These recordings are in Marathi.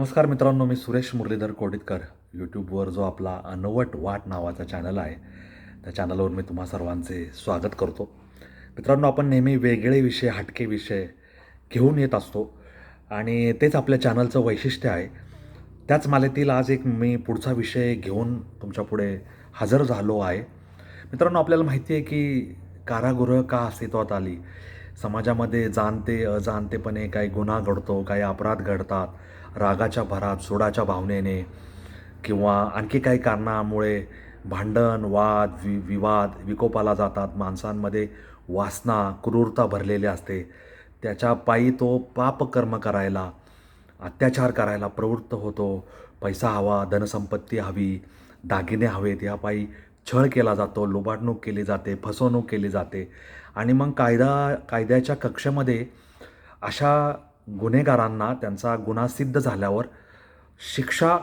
नमस्कार मित्रांनो मी सुरेश मुरलीधर कोडितकर. यूट्यूबवर जो आपला अनवट वाट नावाचा चॅनल आहे त्या चॅनलवर मी तुम्हा सर्वांचे स्वागत करतो. मित्रांनो आपण नेहमी वेगळे विषय हटके विषय घेऊन येत असतो आणि तेच आपल्या चॅनलचं वैशिष्ट्य आहे. त्याच मालेतील आज एक मी पुढचा विषय घेऊन तुमच्यापुढे हजर झालो आहे. मित्रांनो आपल्याला माहिती आहे की कारागृह का अस्तित्वात आली? समाजामध्ये जाणते अजाणतेपणे काही गुन्हा घडतो काही अपराध घडतात. रागाच्या भरात सोडाच्या भावनेने किंवा आणखी काही कारणामुळे भांडण वाद वि विवाद विकोपाला जातात. माणसांमध्ये वासना क्रूरता भरलेली असते. त्याच्या पायी तो पापकर्म करायला अत्याचार करायला प्रवृत्त होतो. पैसा हवा धनसंपत्ती हवी दागिने हवेत यापायी छळ केला जातो लुबाडणूक केली जाते फसवणूक केली जाते. आणि मग कायदा कायद्याच्या कक्षेमध्ये अशा गुन्हेगारांना त्यांचा गुन्हा सिद्ध झाल्यावर शिक्षा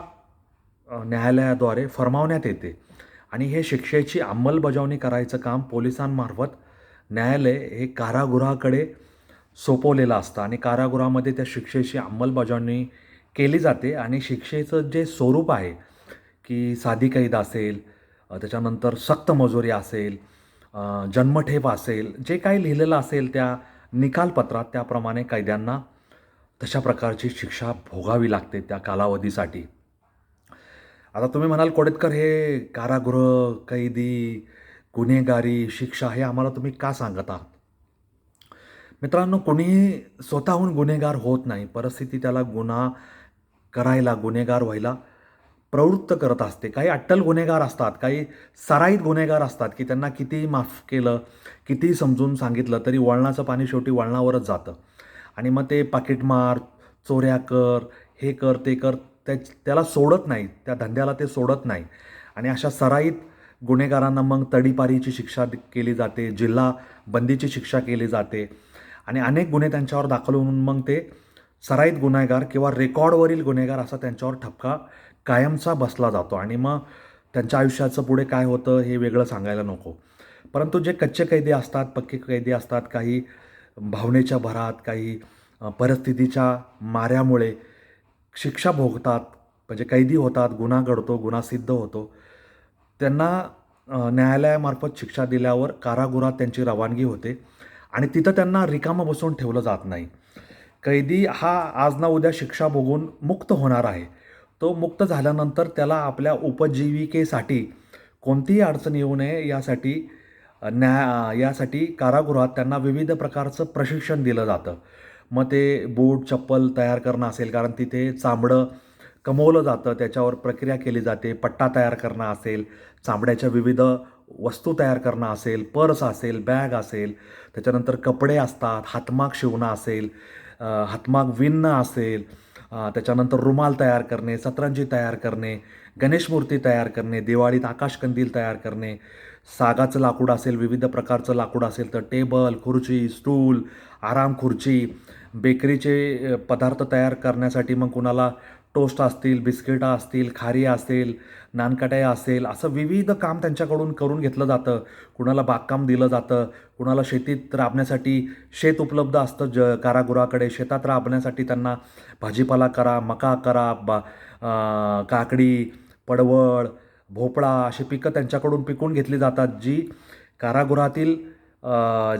न्यायालयाद्वारे फरमावण्यात येते. आणि हे शिक्षेची अंमलबजावणी करायचं काम पोलिसांमार्फत न्यायालय हे कारागृहाकडे सोपवलेलं असतं. आणि कारागृहामध्ये त्या शिक्षेची अंमलबजावणी केली जाते. आणि शिक्षेचं जे स्वरूप आहे की साधी कैद असेल त्याच्यानंतर सक्त मजुरी असेल जन्मठेप असेल जे काही लिहिलेलं असेल त्या निकालपत्रात त्याप्रमाणे कैद्यांना तशा प्रकारची शिक्षा भोगावी लागते त्या कालावधीसाठी? आता तुम्ही म्हणाल कोडेतकर हे कारागृह कैदी गुन्हेगारी शिक्षा हे आम्हाला तुम्ही का सांगत आहात? मित्रांनो कोणीही स्वतःहून गुन्हेगार होत नाही. परिस्थिती त्याला गुन्हा करायला गुन्हेगार व्हायला प्रवृत्त करत असते. काही अट्टल गुन्हेगार असतात काही सराईत गुन्हेगार असतात की त्यांना कितीही माफ केलं कितीही समजून सांगितलं तरी वळणाचं पाणी शेवटी वळणावरच जातं. आणि मग ते पाकिटमार चोऱ्या कर हे कर ते कर त्या त्याला सोडत नाही. त्या धंद्याला ते सोडत नाही. आणि अशा सराईत गुन्हेगारांना मग तडीपारीची शिक्षा केली जाते जिल्हा बंदीची शिक्षा केली जाते. आणि अनेक गुन्हे त्यांच्यावर दाखल होऊन मग ते सराईत गुन्हेगार किंवा रेकॉर्डवरील गुन्हेगार असा त्यांच्यावर ठपका कायमचा बसला जातो. आणि मग त्यांच्या आयुष्याचं पुढे काय होतं हे वेगळं सांगायला नको. परंतु जे कच्चे कैदी असतात पक्के कैदी असतात काही भावनेच्या भरात काही परिस्थितीच्या माऱ्यामुळे शिक्षा भोगतात म्हणजे कैदी होतात गुन्हा घडतो गुन्हा सिद्ध होतो. त्यांना न्यायालयामार्फत शिक्षा दिल्यावर कारागृहात त्यांची रवानगी होते आणि तिथं त्यांना रिकामं बसवून ठेवलं जात नाही. कैदी हा आज ना उद्या शिक्षा भोगून मुक्त होणार आहे. तो मुक्त झाल्यानंतर त्याला आपल्या उपजीविकेसाठी कोणतीही अडचण येऊ नये यासाठी न्या यासाठी कारागृहात त्यांना विविध प्रकारचं प्रशिक्षण दिलं जातं. मग ते बूट चप्पल तयार करणं असेल कारण तिथे चामडं कमवलं जातं त्याच्यावर प्रक्रिया केली जाते पट्टा तयार करणं असेल चामड्याच्या विविध वस्तू तयार करणं असेल पर्स असेल बॅग असेल त्याच्यानंतर कपडे असतात हातमाग शिवणं असेल हातमाग विणणं असेल त्याच्यानंतर रुमाल तयार करणे सतरंजी तयार करणे गणेश मूर्ती तयार करणे दिवाळीत आकाशकंदील तयार करणे सागाचं लाकूड असेल विविध प्रकारचं लाकूड असेल तर टेबल खुर्ची स्टूल आराम खुर्ची बेकरीचे पदार्थ तयार करण्यासाठी मग कुणाला टोस्ट असतील बिस्किटं असतील खारी असेल नानकटाया असेल असं विविध काम त्यांच्याकडून करून घेतलं जातं. कुणाला बागकाम दिलं जातं कुणाला शेतीत राबण्यासाठी शेत उपलब्ध असतं ज कारागृहाकडे शेतात राबण्यासाठी त्यांना भाजीपाला करा मका करा बा काकडी पडवळ भोपळा अशी पिकं त्यांच्याकडून पिकून घेतली जातात जी कारागृहातील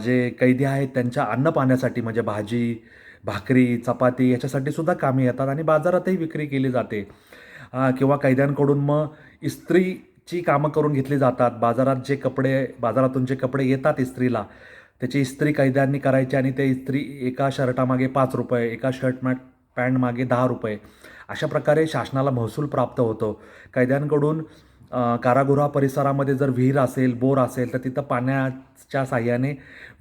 जे कैदी आहेत त्यांच्या अन्न पाण्यासाठी म्हणजे भाजी भाकरी चपाती याच्यासाठी सुद्धा कामी येतात आणि बाजारातही विक्री केली जाते. किंवा कैद्यांकडून मग इस्त्रीची कामं करून घेतली जातात. बाजारात जे कपडे बाजारातून जे कपडे येतात इस्त्रीला त्याची इस्त्री कैद्यांनी करायची आणि ते इस्त्री एका शर्टामागे पाच रुपये एका शर्ट मॅ पॅन्टमागे दहा रुपये अशा प्रकारे शासनाला महसूल प्राप्त होतो. कैद्यांकडून कारागृहा परिसरामध्ये जर विहीर असेल बोर असेल तर तिथं पाण्याच्या साह्याने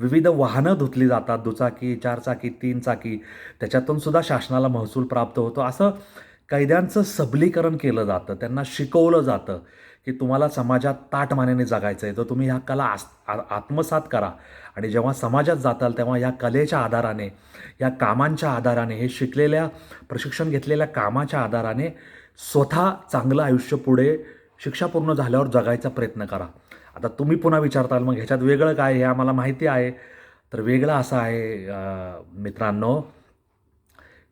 विविध वाहनं धुतली जातात दुचाकी चारचाकी तीन चाकी त्याच्यातून सुद्धा शासनाला महसूल प्राप्त होतो. असं कैद्यांचं सबलीकरण केलं जातं. त्यांना शिकवलं जातं की तुम्हाला समाजात ताटमानेने जगायचं आहे तर तुम्ही ह्या कला आस आत्मसात करा. आणि जेव्हा समाजात जाताल तेव्हा या कलेच्या आधाराने या कामांच्या आधाराने हे शिकलेल्या प्रशिक्षण घेतलेल्या कामाच्या आधाराने स्वतः चांगलं आयुष्य पुढे शिक्षा पूर्ण झाल्यावर जगायचा प्रयत्न करा. आता तुम्ही पुन्हा विचारताल मग ह्याच्यात वेगळं काय हे आम्हाला माहिती आहे. तर वेगळं असं आहे मित्रांनो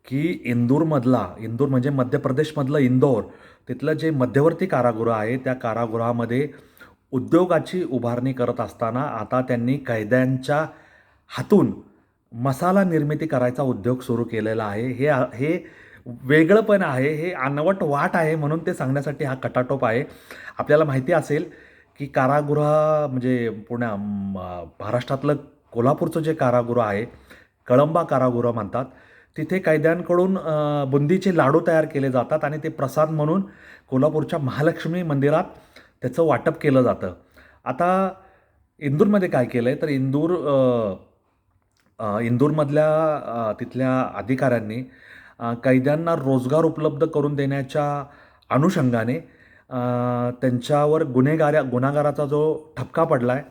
की इंदूरमधला इंदूर म्हणजे मध्य प्रदेशमधलं इंदोर तिथलं जे मध्यवर्ती कारागृह आहे त्या कारागृहामध्ये उद्योगाची उभारणी करत असताना आता त्यांनी कैद्यांच्या हातून मसाला निर्मिती करायचा उद्योग सुरू केलेला आहे. हे हे वेगळं पण आहे हे अनवट वाट आहे म्हणून ते सांगण्यासाठी हा कटाटोप आहे. आपल्याला माहिती असेल की कारागृह म्हणजे पुण्या महाराष्ट्रातलं कोल्हापूरचं जे कारागृह आहे कळंबा कारागृह म्हणतात तिथे कैद्यांकडून बुंदीचे लाडू तयार केले जातात आणि ते प्रसाद म्हणून कोल्हापूरच्या महालक्ष्मी मंदिरात त्याचं वाटप केलं जातं. आता इंदूरमध्ये काय केलं आहे तर इंदूर इंदूरमधल्या तिथल्या अधिकाऱ्यांनी कैद्यांना रोजगार उपलब्ध करून देण्याच्या अनुषंगाने त्यांच्यावर गुन्हेगाऱ्या गुन्हागाराचा जो ठपका पडला आहे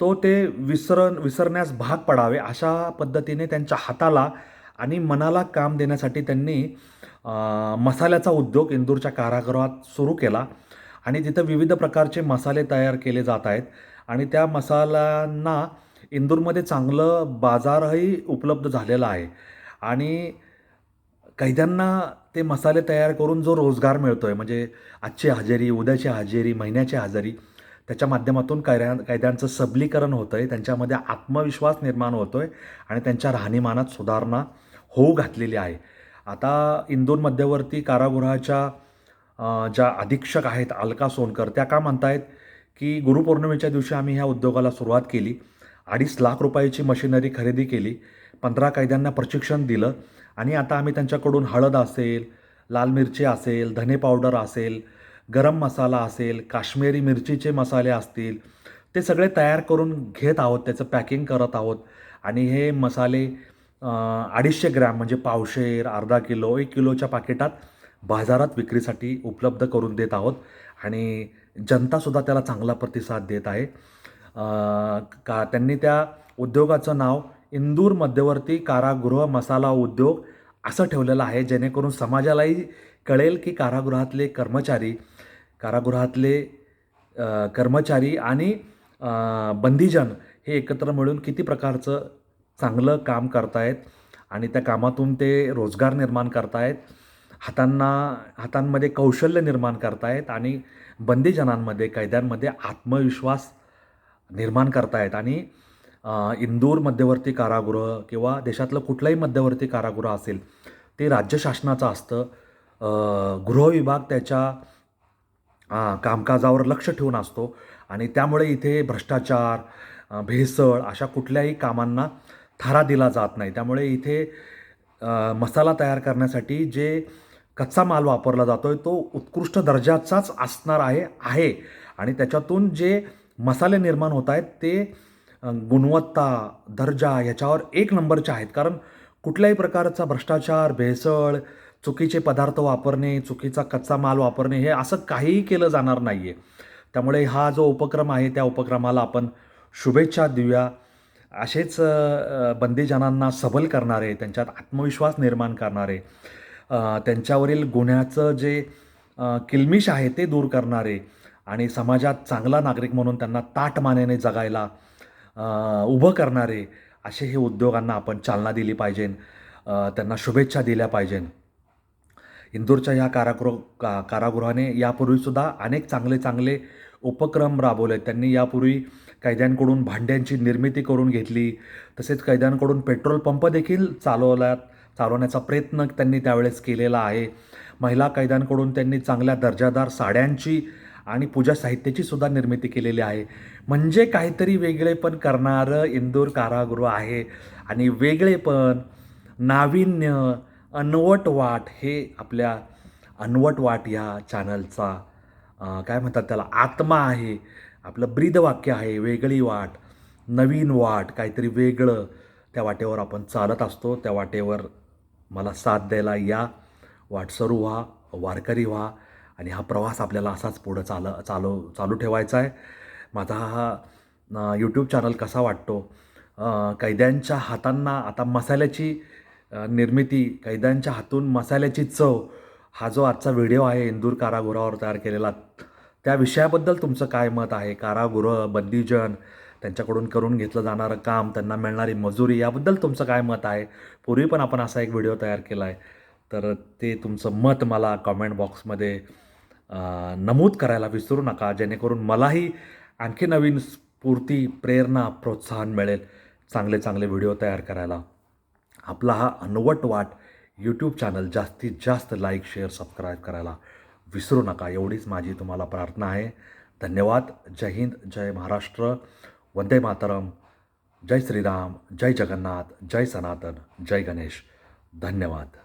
तो ते विसरण विसरण्यास भाग पडावे अशा पद्धतीने त्यांच्या हाताला आणि मनाला काम देण्यासाठी त्यांनी मसाल्याचा उद्योग इंदूरच्या कारागृहात सुरू केला. आणि तिथं विविध प्रकारचे मसाले तयार केले जात आहेत. आणि त्या मसाल्यांना इंदूरमध्ये चांगलं बाजारही उपलब्ध झालेला आहे. आणि कैद्यांना ते मसाले तयार करून जो रोजगार मिळतो आहे म्हणजे आजची हजेरी उद्याची हजेरी महिन्याची हजेरी त्याच्या माध्यमातून कैद्या कैद्यांचं सबलीकरण होतं आहे त्यांच्यामध्ये आत्मविश्वास निर्माण होतो आहे आणि त्यांच्या राहणीमानात सुधारणा होऊ घातलेली आहे. आता इंदूर मध्यवर्ती कारागृहाच्या ज्या अधीक्षक आहेत अलका सोनकर त्या का म्हणतायत की गुरुपौर्णिमेच्या दिवशी आम्ही ह्या उद्योगाला सुरुवात केली अडीच लाख रुपयाची मशिनरी खरेदी केली पंधरा कैद्यांना प्रशिक्षण दिलं आणि आता आम्ही त्यांच्याकडून हळद असेल लाल मिरची असेल धने पावडर असेल गरम मसाला असेल काश्मीरी मिरचीचे मसाले असतील ते सगळे तयार करून घेत आहोत त्याचं पॅकिंग करत आहोत. आणि हे मसाले अडीचशे ग्रॅम म्हणजे पावशेर अर्धा किलो एक किलोच्या पाकिटात बाजारात विक्रीसाठी उपलब्ध करून देत आहोत. आणि जनतासुद्धा त्याला चांगला प्रतिसाद देत आहे. का त्यांनी त्या उद्योगाचं नाव इंदूर मध्यवर्ती कारागृह मसाला उद्योग असं ठेवलेलं आहे. जेणेकरून समाजालाही कळेल की कारागृहातले कर्मचारी कारागृहातले कर्मचारी आणि बंदीजन हे एकत्र मिळून किती प्रकारचं चांगलं काम करतायत आणि त्या कामातून ते रोजगार निर्माण करतायत हातांना हातांमध्ये कौशल्य निर्माण करतायत आणि बंदीजनांमध्ये कैद्यांमध्ये आत्मविश्वास निर्माण करतायत. आणि इंदूर मध्यवर्ती कारागृह किंवा देशातलं कुठलंही मध्यवर्ती कारागृह असेल ते राज्य शासनाचं असतं. गृह विभाग त्याच्या कामकाजावर लक्ष ठेवून असतो आणि त्यामुळे इथे भ्रष्टाचार भेसळ अशा कुठल्याही कामांना थारा दिला जात नाही. त्यामुळे इथे मसाला तयार करण्यासाठी जे कच्चा माल वापरला जातो आहे तो उत्कृष्ट दर्जाचाच असणार आहे आहे. आणि त्याच्यातून जे मसाले निर्माण होत आहेत ते गुणवत्ता दर्जा ह्याच्यावर एक नंबरचे आहेत. कारण कुठल्याही प्रकारचा भ्रष्टाचार भेसळ चुकीचे पदार्थ वापरणे चुकीचा कच्चा माल वापरणे हे असं काहीही केलं जाणार नाही आहे त्यामुळे हा जो उपक्रम आहे त्या उपक्रमाला आपण शुभेच्छा देऊया. असेच बंदीजनांना सबल करणारे त्यांच्यात आत्मविश्वास निर्माण करणारे त्यांच्यावरील गुन्ह्याचं जे किलमिश आहे ते दूर करणारे आणि समाजात चांगला नागरिक म्हणून त्यांना ताट मानेने जगायला उभं करणारे असे हे उद्योगांना आपण चालना दिली पाहिजे. त्यांना शुभेच्छा दिल्या पाहिजे. इंदूरच्या ह्या कारागृह का कारागृहाने यापूर्वीसुद्धा अनेक चांगले चांगले उपक्रम राबवले. त्यांनी यापूर्वी कैद्यांकडून भांड्यांची निर्मिती करून घेतली. तसेच कैद्यांकडून पेट्रोल पंप देखील चालवला चालवण्याचा प्रयत्न त्यांनी त्यावेळेस केलेला आहे. महिला कैद्यांकडून त्यांनी चांगल्या दर्जादार साड्यांची आणि पूजा साहित्याची सुद्धा निर्मिती केलेली आहे. म्हणजे काहीतरी वेगळेपण करणारं इंदूर कारागृह आहे. आणि वेगळेपण नाविन्य अनवट वाट हे आपल्या अनवट वाट ह्या चॅनलचा काय म्हणतात त्याला आत्मा आहे. आपलं ब्रीदवाक्य आहे वेगळी वाट नवीन वाट काहीतरी वेगळं त्या वाटेवर आपण चालत असतो. त्या वाटेवर मला साथ द्यायला या. वाटसरू व्हा वारकरी व्हा. आणि हा प्रवास आपल्याला असाच पुढं चाल चालू चालू ठेवायचा आहे. माझा हा यूट्यूब चॅनल कसा वाटतो? कैद्यांच्या हातांना आता मसाल्याची निर्मिती कैद्यांच्या हातून मसाल्याची चव हा जो आजचा व्हिडिओ आहे इंदूर कारागृहावर तयार केलेला त्या विषयाबद्दल तुमचं काय मत आहे? कारागृह बंदीजन त्यांच्याकडून करून घेतलं जाणारं काम त्यांना मिळणारी मजुरी याबद्दल तुमचं काय मत आहे? पूर्वी पण आपण असा एक व्हिडिओ तयार केला आहे. तर ते तुमचं मत मला कॉमेंट बॉक्समध्ये नमूद करायला विसरू नका जेणेकरून मलाही आणखी नवीन स्फूर्ती प्रेरणा प्रोत्साहन मिळेल चांगले चांगले व्हिडिओ तयार करायला. आपला हा अनवट वाट यूट्यूब चॅनल जास्तीत जास्त लाईक शेअर सबस्क्राईब करायला विसरू नका. एवढीच माझी तुम्हाला प्रार्थना आहे. धन्यवाद. जय हिंद जय महाराष्ट्र. वंदे मातरम. जय श्रीराम जय जगन्नाथ जय सनातन जय गणेश. धन्यवाद.